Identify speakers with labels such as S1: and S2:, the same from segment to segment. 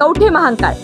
S1: कवठे महांकाळ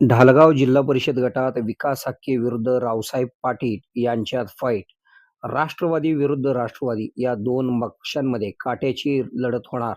S2: ढालगाव जिल्हा परिषद गटात विकास हक्के विरुद्ध रावसाहेब पाटील यांच्यात फाईट राष्ट्रवादी विरुद्ध राष्ट्रवादी या दोन पक्षांमध्ये काट्याची लढत होणार.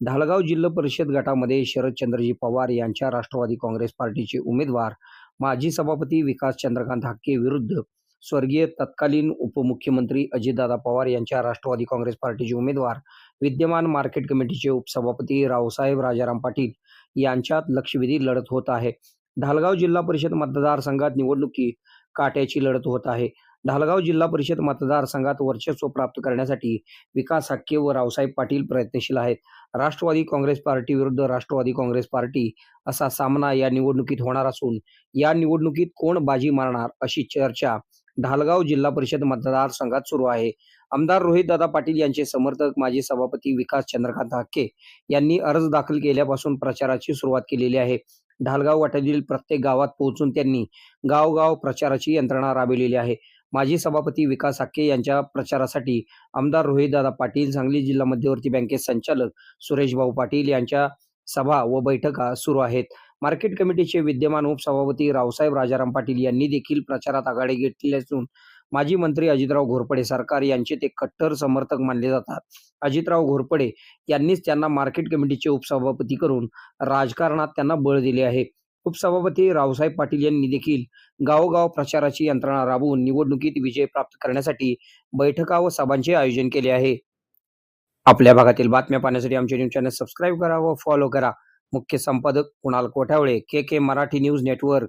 S2: ढालगाव जिल्हा परिषद गटामध्ये शरदचंद्रजी पवार यांच्या राष्ट्रवादी काँग्रेस पार्टीचे उमेदवार माजी सभापती विकास चंद्रकांत हाके विरुद्ध स्वर्गीय तत्कालीन उपमुख्यमंत्री अजितदादा पवार यांच्या राष्ट्रवादी काँग्रेस पार्टीचे उमेदवार विद्यमान मार्केट कमिटीचे उपसभापती रावसाहेब राजाराम पाटील यांच्यात लक्षवेधी लढत होत आहे. ढालगाव जिल्हा परिषद मतदारसंघात निवडणुकी काट्याची लढत होत आहे. ढालगाव जिल्हा परिषद मतदारसंघात वर्चस्व प्राप्त करण्यासाठी विकास हक्के व रावसाहेब पाटील प्रयत्नशील आहेत. राष्ट्रवादी काँग्रेस पार्टी विरुद्ध राष्ट्रवादी काँग्रेस पार्टी असा सामना या निवडणुकीत होणार असून या निवडणुकीत कोण बाजी मारणार अशी चर्चा ढालगाव जिल्हा परिषद मतदारसंघात सुरू आहे. आमदार रोहितदादा पाटील यांचे समर्थक माजी सभापती विकास चंद्रकांत हक्के यांनी अर्ज दाखल केल्यापासून प्रचाराची सुरुवात केलेली आहे. ढालगाव वाट्यातील प्रत्येक गावात पोहोचून त्यांनी गावगाव प्रचाराची यंत्रणा राबविलेली आहे. माजी सभापती विकास हक्के यांच्या प्रचारासाठी आमदार रोहितदादा पाटील सांगली जिल्हा मध्यवर्ती बँकेचे संचालक सुरेशभाऊ पाटील यांच्या सभा व बैठका सुरू आहेत. मार्केट कमिटीचे विद्यमान उपसभापती रावसाहेब राजाराम पाटील यांनी देखील प्रचारात आघाडी घेतली असून माजी मंत्री अजितराव घोरपडे सरकार यांचे ते कट्टर समर्थक मानले जातात. अजितराव घोरपडे यांनीच त्यांना मार्केट कमिटीचे उपसभापती करून राजकारणात त्यांना बळ दिले आहे. उपसभापती रावसाहेब पाटील यांनी देखील गावोगाव प्रचाराची यंत्रणा राबवून निवडणुकीत विजय प्राप्त करण्यासाठी बैठका व सभांचे आयोजन केले आहे. आपल्या भागातील बातम्या पाहण्यासाठी आमचे न्यूज चॅनल सबस्क्राईब करा व फॉलो करा. मुख्य संपादक Kunal Kothawale K K Marathi news network.